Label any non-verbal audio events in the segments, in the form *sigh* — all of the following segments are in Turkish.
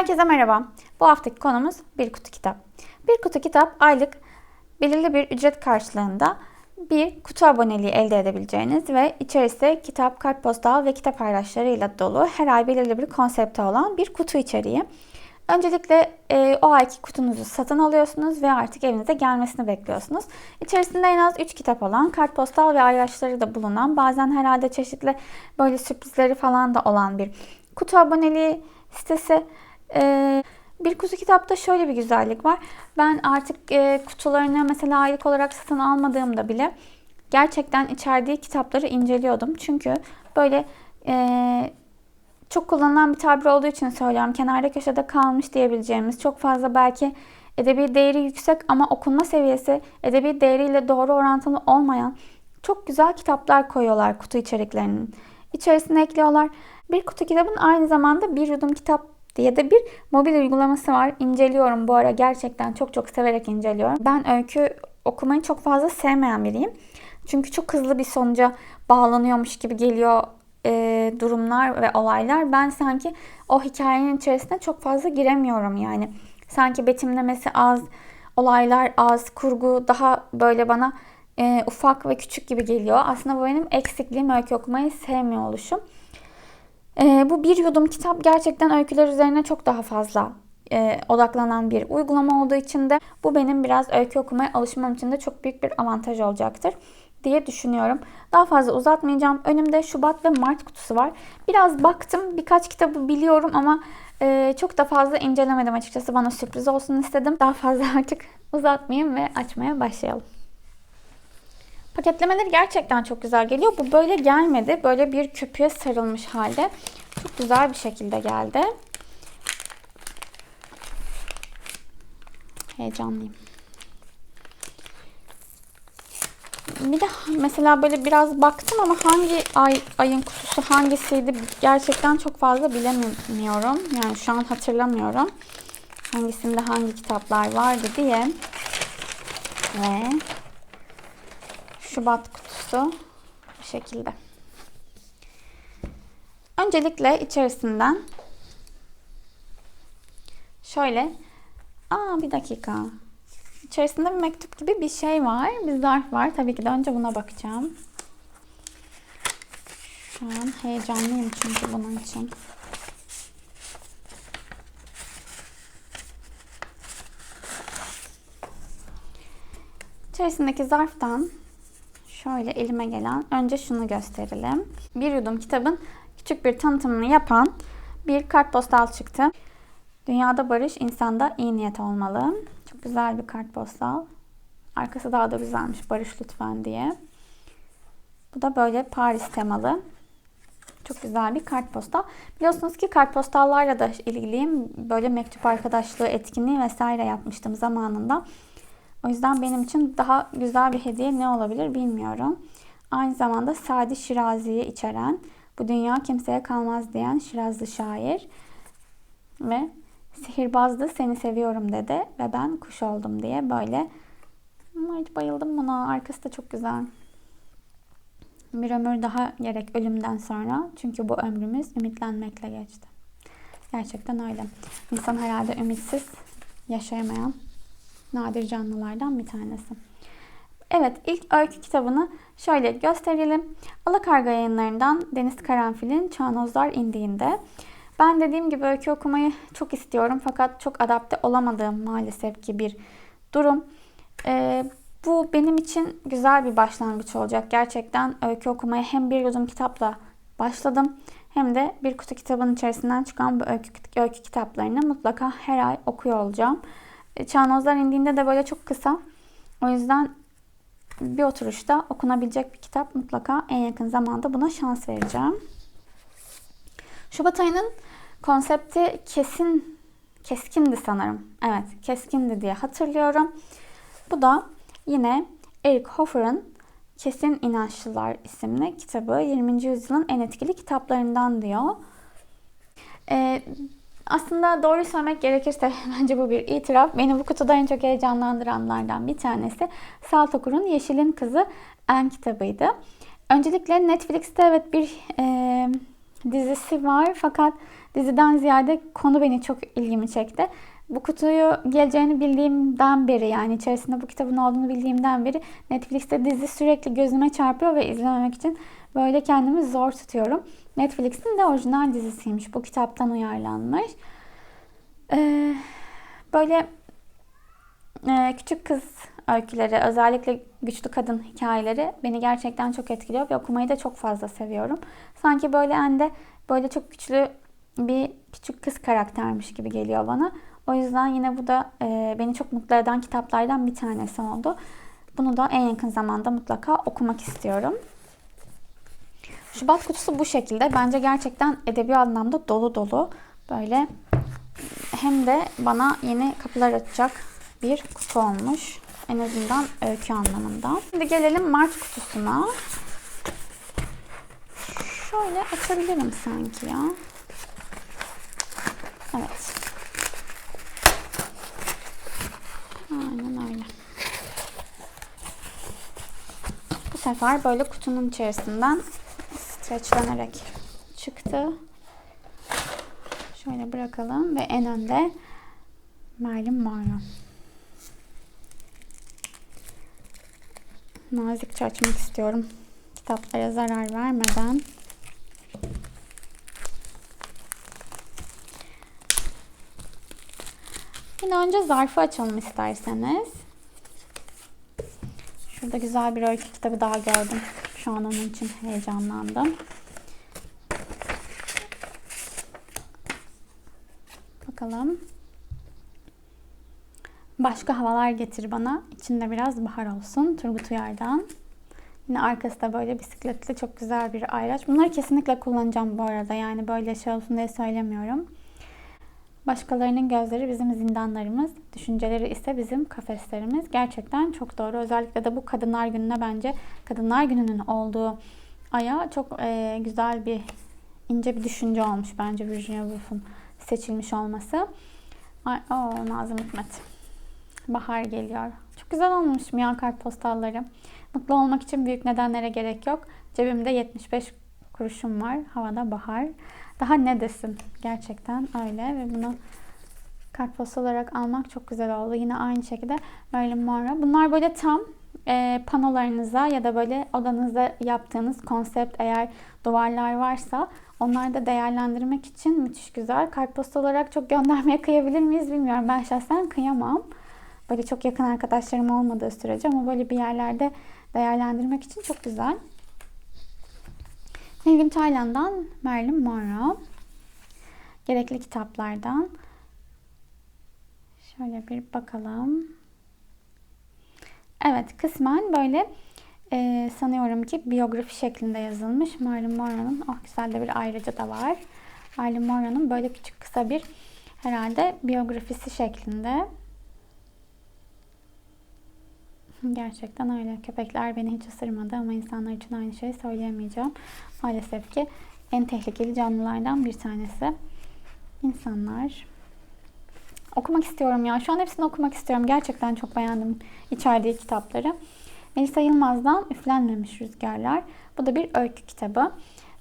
Herkese merhaba. Bu haftaki konumuz bir kutu kitap. Bir kutu kitap aylık belirli bir ücret karşılığında bir kutu aboneliği elde edebileceğiniz ve içerisi kitap, kartpostal ve kitap paylaşlarıyla dolu her ay belirli bir konsepte olan bir kutu içeriği. Öncelikle e, o ayki kutunuzu satın alıyorsunuz ve artık evinize gelmesini bekliyorsunuz. İçerisinde en az 3 kitap olan, kartpostal ve ayraçları da bulunan, bazen herhalde çeşitli böyle sürprizleri falan da olan bir kutu aboneliği sitesi. E, bir kutu kitapta şöyle bir güzellik var. Ben artık e, kutularını mesela aylık olarak satın almadığımda bile gerçekten içerdiği kitapları inceliyordum. Çünkü böyle e, çok kullanılan bir tabir olduğu için söylüyorum. Kenarda köşede kalmış diyebileceğimiz çok fazla belki edebi değeri yüksek ama okunma seviyesi edebi değeriyle doğru orantılı olmayan çok güzel kitaplar koyuyorlar kutu içeriklerinin. İçerisine ekliyorlar. Bir kutu kitabın aynı zamanda bir yudum kitap diye de bir mobil uygulaması var. İnceliyorum bu ara gerçekten çok çok severek inceliyorum. Ben öykü okumayı çok fazla sevmeyen biriyim. Çünkü çok hızlı bir sonuca bağlanıyormuş gibi geliyor e, durumlar ve olaylar. Ben sanki o hikayenin içerisine çok fazla giremiyorum yani. Sanki betimlemesi az, olaylar az, kurgu daha böyle bana e, ufak ve küçük gibi geliyor. Aslında bu benim eksikliğim öykü okumayı sevmiyor oluşum. E, bu bir yudum kitap gerçekten öyküler üzerine çok daha fazla e, odaklanan bir uygulama olduğu için de bu benim biraz öykü okumaya alışmam için de çok büyük bir avantaj olacaktır diye düşünüyorum. Daha fazla uzatmayacağım. Önümde Şubat ve Mart kutusu var. Biraz baktım. Birkaç kitabı biliyorum ama e, çok da fazla incelemedim açıkçası. Bana sürpriz olsun istedim. Daha fazla *laughs* artık uzatmayayım ve açmaya başlayalım. Paketlemeleri gerçekten çok güzel geliyor. Bu böyle gelmedi. Böyle bir köpüğe sarılmış halde. Çok güzel bir şekilde geldi. Heyecanlıyım. Bir de mesela böyle biraz baktım ama hangi ay ayın kutusu hangisiydi gerçekten çok fazla bilemiyorum. Yani şu an hatırlamıyorum. Hangisinde hangi kitaplar vardı diye. Ve Şubat kutusu bu şekilde. Öncelikle içerisinden şöyle Aa bir dakika. İçerisinde bir mektup gibi bir şey var. Bir zarf var. Tabii ki de önce buna bakacağım. Şu an heyecanlıyım çünkü bunun için. İçerisindeki zarftan şöyle elime gelen önce şunu gösterelim. Bir yudum kitabın küçük bir tanıtımını yapan bir kartpostal çıktı. Dünyada barış, insanda iyi niyet olmalı. Çok güzel bir kartpostal. Arkası daha da güzelmiş. Barış lütfen diye. Bu da böyle Paris temalı. Çok güzel bir kartpostal. Biliyorsunuz ki kartpostallarla da ilgiliyim. Böyle mektup arkadaşlığı etkinliği vesaire yapmıştım zamanında. O yüzden benim için daha güzel bir hediye ne olabilir bilmiyorum. Aynı zamanda Sadi Şirazi'yi içeren, bu dünya kimseye kalmaz diyen Şirazlı şair ve sihirbazdı seni seviyorum dedi ve ben kuş oldum diye böyle hiç bayıldım buna. Arkası da çok güzel. Bir ömür daha gerek ölümden sonra. Çünkü bu ömrümüz ümitlenmekle geçti. Gerçekten öyle. İnsan herhalde ümitsiz yaşayamayan nadir canlılardan bir tanesi. Evet ilk öykü kitabını şöyle gösterelim. Alakarga yayınlarından Deniz Karanfil'in Çağnozlar indiğinde. Ben dediğim gibi öykü okumayı çok istiyorum fakat çok adapte olamadığım maalesef ki bir durum. Ee, bu benim için güzel bir başlangıç olacak. Gerçekten öykü okumaya hem bir yudum kitapla başladım hem de bir kutu kitabın içerisinden çıkan bu öykü, öykü kitaplarını mutlaka her ay okuyor olacağım. E, Çağnozlar indiğinde de böyle çok kısa. O yüzden bir oturuşta okunabilecek bir kitap mutlaka en yakın zamanda buna şans vereceğim. Şubat ayının konsepti kesin keskindi sanırım. Evet, keskindi diye hatırlıyorum. Bu da yine Eric Hoffer'ın Kesin İnançlılar isimli kitabı 20. yüzyılın en etkili kitaplarından diyor. Ee, aslında doğru söylemek gerekirse *laughs* bence bu bir itiraf. Beni bu kutuda en çok heyecanlandıranlardan bir tanesi Salt Okur'un Yeşil'in Kızı En kitabıydı. Öncelikle Netflix'te evet bir e, dizisi var fakat diziden ziyade konu beni çok ilgimi çekti. Bu kutuyu geleceğini bildiğimden beri yani içerisinde bu kitabın olduğunu bildiğimden beri Netflix'te dizi sürekli gözüme çarpıyor ve izlememek için böyle kendimi zor tutuyorum. Netflix'in de orijinal dizisiymiş. Bu kitaptan uyarlanmış. Ee, böyle e, küçük kız öyküleri, özellikle güçlü kadın hikayeleri beni gerçekten çok etkiliyor ve okumayı da çok fazla seviyorum. Sanki böyle ende böyle çok güçlü bir küçük kız karaktermiş gibi geliyor bana. O yüzden yine bu da e, beni çok mutlu eden kitaplardan bir tanesi oldu. Bunu da en yakın zamanda mutlaka okumak istiyorum. Şubat kutusu bu şekilde. Bence gerçekten edebi anlamda dolu dolu. Böyle hem de bana yeni kapılar açacak bir kutu olmuş. En azından öykü anlamında. Şimdi gelelim Mart kutusuna. Şöyle açabilirim sanki ya. Evet. Aynen öyle. Bu sefer böyle kutunun içerisinden streçlenerek çıktı. Şöyle bırakalım ve en önde Marilyn Monroe. Nazikçe açmak istiyorum. Kitaplara zarar vermeden. Yine önce zarfı açalım isterseniz. Şurada güzel bir öykü kitabı daha gördüm. Şu an onun için heyecanlandım. Bakalım. Başka havalar getir bana. İçinde biraz bahar olsun. Turgut Uyar'dan. Yine arkası da böyle bisikletli çok güzel bir ayraç. Bunları kesinlikle kullanacağım bu arada. Yani böyle şey olsun diye söylemiyorum. Başkalarının gözleri bizim zindanlarımız, düşünceleri ise bizim kafeslerimiz. Gerçekten çok doğru. Özellikle de bu Kadınlar Günü'ne bence Kadınlar Günü'nün olduğu aya çok e, güzel bir ince bir düşünce olmuş bence Virginia Woolf'un seçilmiş olması. Ay, o Nazım Hikmet. Bahar geliyor. Çok güzel olmuş mu ya kartpostalları. Mutlu olmak için büyük nedenlere gerek yok. Cebimde 75 kuruşum var. Havada bahar. Daha ne desin? Gerçekten öyle ve bunu kartpostal olarak almak çok güzel oldu. Yine aynı şekilde Marilyn Monroe. Bunlar böyle tam e, panolarınıza ya da böyle odanızda yaptığınız konsept eğer duvarlar varsa onları da değerlendirmek için müthiş güzel. Kartpostal olarak çok göndermeye kıyabilir miyiz bilmiyorum. Ben şahsen kıyamam. Böyle çok yakın arkadaşlarım olmadığı sürece ama böyle bir yerlerde değerlendirmek için çok güzel. Nilgün Taylan'dan Marilyn Monroe. Gerekli kitaplardan. Şöyle bir bakalım. Evet kısmen böyle e, sanıyorum ki biyografi şeklinde yazılmış. Marilyn Monroe'nun oh güzel de bir ayrıca da var. Marilyn Monroe'nun böyle küçük kısa bir herhalde biyografisi şeklinde. Gerçekten öyle. Köpekler beni hiç ısırmadı ama insanlar için aynı şeyi söyleyemeyeceğim. Maalesef ki en tehlikeli canlılardan bir tanesi. İnsanlar. Okumak istiyorum ya. Şu an hepsini okumak istiyorum. Gerçekten çok beğendim içerdiği kitapları. Melisa Yılmaz'dan Üflenmemiş Rüzgarlar. Bu da bir öykü kitabı.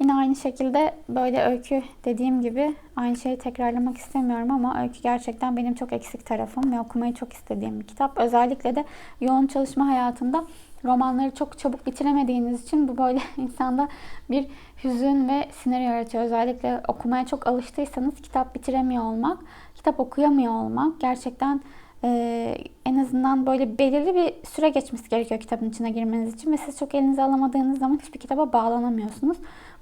Yine aynı şekilde böyle öykü dediğim gibi aynı şeyi tekrarlamak istemiyorum ama öykü gerçekten benim çok eksik tarafım ve okumayı çok istediğim bir kitap. Özellikle de yoğun çalışma hayatında romanları çok çabuk bitiremediğiniz için bu böyle *laughs* insanda bir hüzün ve sinir yaratıyor. Özellikle okumaya çok alıştıysanız kitap bitiremiyor olmak, kitap okuyamıyor olmak gerçekten ee, en azından böyle belirli bir süre geçmesi gerekiyor kitabın içine girmeniz için ve siz çok elinize alamadığınız zaman hiçbir kitaba bağlanamıyorsunuz.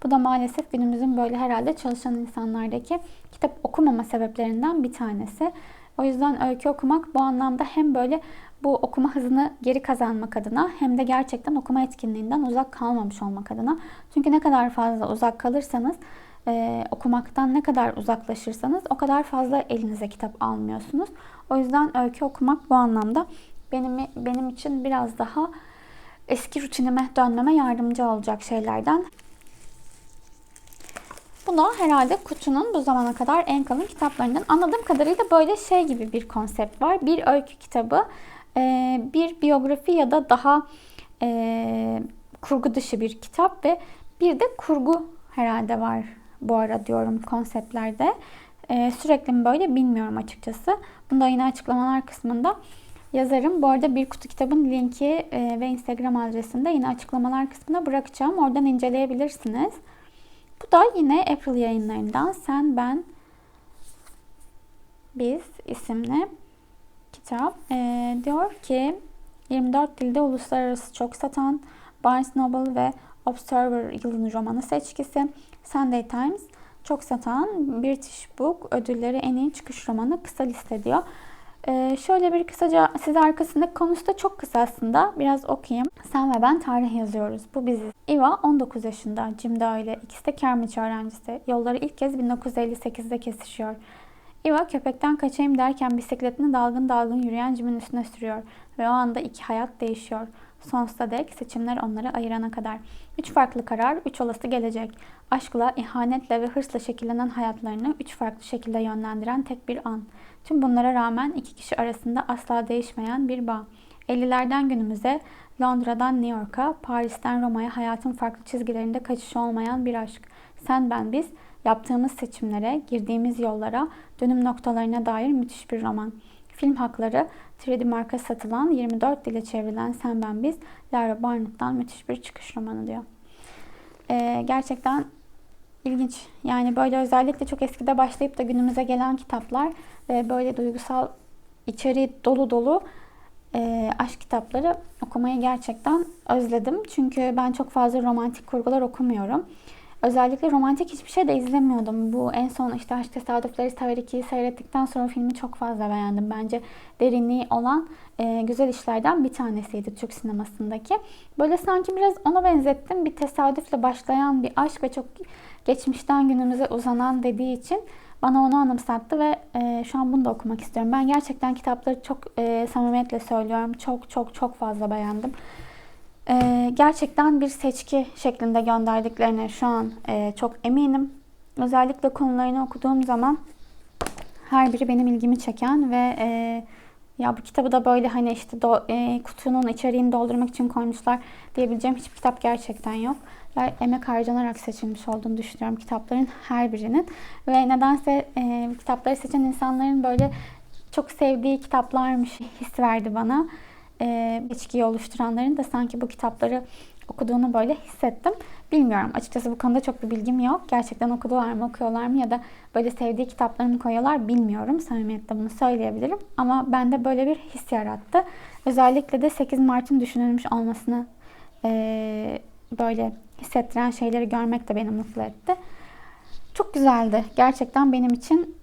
Bu da maalesef günümüzün böyle herhalde çalışan insanlardaki kitap okumama sebeplerinden bir tanesi. O yüzden öykü okumak bu anlamda hem böyle bu okuma hızını geri kazanmak adına hem de gerçekten okuma etkinliğinden uzak kalmamış olmak adına. Çünkü ne kadar fazla uzak kalırsanız e, okumaktan ne kadar uzaklaşırsanız o kadar fazla elinize kitap almıyorsunuz. O yüzden öykü okumak bu anlamda benim benim için biraz daha eski rutinime dönmeme yardımcı olacak şeylerden. Bu da herhalde kutunun bu zamana kadar en kalın kitaplarından. Anladığım kadarıyla böyle şey gibi bir konsept var. Bir öykü kitabı, e, bir biyografi ya da daha e, kurgu dışı bir kitap ve bir de kurgu herhalde var bu ara diyorum konseptlerde. Ee, sürekli mi böyle bilmiyorum açıkçası. Bunu da yine açıklamalar kısmında yazarım. Bu arada bir kutu kitabın linki e, ve Instagram adresinde yine açıklamalar kısmına bırakacağım. Oradan inceleyebilirsiniz. Bu da yine April yayınlarından Sen Ben Biz isimli kitap. Ee, diyor ki 24 dilde uluslararası çok satan Barnes Noble ve Observer yılın romanı seçkisi. Sunday Times çok satan British Book ödülleri en iyi çıkış romanı kısa liste diyor. Ee, şöyle bir kısaca size arkasındaki konusu da çok kısa aslında. Biraz okuyayım. Sen ve ben tarih yazıyoruz. Bu biziz. Eva 19 yaşında. Jim öyle. İkisi de Cambridge öğrencisi. Yolları ilk kez 1958'de kesişiyor. Eva köpekten kaçayım derken bisikletini dalgın dalgın yürüyen Jim'in üstüne sürüyor. Ve o anda iki hayat değişiyor. Sonsuza dek seçimler onları ayırana kadar. Üç farklı karar, üç olası gelecek. Aşkla, ihanetle ve hırsla şekillenen hayatlarını üç farklı şekilde yönlendiren tek bir an. Tüm bunlara rağmen iki kişi arasında asla değişmeyen bir bağ. 50'lerden günümüze, Londra'dan New York'a, Paris'ten Roma'ya hayatın farklı çizgilerinde kaçışı olmayan bir aşk. Sen ben biz, yaptığımız seçimlere, girdiğimiz yollara, dönüm noktalarına dair müthiş bir roman. Film hakları 3D marka satılan 24 dile çevrilen Sen Ben Biz Lara Barnett'tan müthiş bir çıkış romanı diyor. Ee, gerçekten ilginç. Yani böyle özellikle çok eskide başlayıp da günümüze gelen kitaplar ve böyle duygusal içeriği dolu dolu e, aşk kitapları okumayı gerçekten özledim. Çünkü ben çok fazla romantik kurgular okumuyorum. Özellikle romantik hiçbir şey de izlemiyordum. Bu en son işte Aşk Tesadüfleri Sever 2'yi seyrettikten sonra filmi çok fazla beğendim. Bence derinliği olan e, güzel işlerden bir tanesiydi Türk sinemasındaki. Böyle sanki biraz ona benzettim. Bir tesadüfle başlayan bir aşk ve çok geçmişten günümüze uzanan dediği için bana onu anımsattı ve e, şu an bunu da okumak istiyorum. Ben gerçekten kitapları çok e, samimiyetle söylüyorum. Çok çok çok fazla beğendim. Ee, gerçekten bir seçki şeklinde gönderdiklerine şu an e, çok eminim. Özellikle konularını okuduğum zaman her biri benim ilgimi çeken ve e, ya bu kitabı da böyle hani işte do, e, kutunun içeriğini doldurmak için koymuşlar diyebileceğim hiçbir kitap gerçekten yok. Ve emek harcanarak seçilmiş olduğunu düşünüyorum kitapların her birinin. Ve nedense e, kitapları seçen insanların böyle çok sevdiği kitaplarmış his verdi bana e, içkiyi oluşturanların da sanki bu kitapları okuduğunu böyle hissettim. Bilmiyorum. Açıkçası bu konuda çok bir bilgim yok. Gerçekten okudular mı, okuyorlar mı ya da böyle sevdiği kitaplarını koyuyorlar bilmiyorum. Samimiyetle bunu söyleyebilirim. Ama bende böyle bir his yarattı. Özellikle de 8 Mart'ın düşünülmüş olmasını e, böyle hissettiren şeyleri görmek de beni mutlu etti. Çok güzeldi. Gerçekten benim için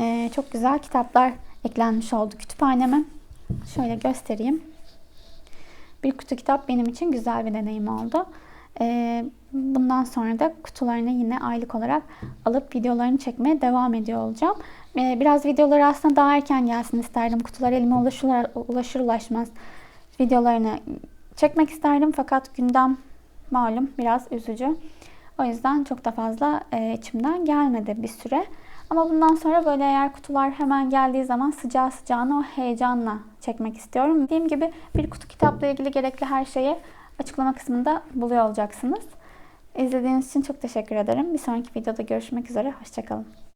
e, çok güzel kitaplar eklenmiş oldu kütüphaneme. Şöyle göstereyim. Bir kutu kitap benim için güzel bir deneyim oldu. Ee, bundan sonra da kutularını yine aylık olarak alıp videolarını çekmeye devam ediyor olacağım. Ee, biraz videoları aslında daha erken gelsin isterdim. Kutular elime ulaşır ulaşmaz videolarını çekmek isterdim. Fakat gündem malum biraz üzücü. O yüzden çok da fazla e, içimden gelmedi bir süre. Ama bundan sonra böyle eğer kutular hemen geldiği zaman sıcağı sıcağına o heyecanla çekmek istiyorum. Dediğim gibi bir kutu kitapla ilgili gerekli her şeyi açıklama kısmında buluyor olacaksınız. İzlediğiniz için çok teşekkür ederim. Bir sonraki videoda görüşmek üzere. Hoşçakalın.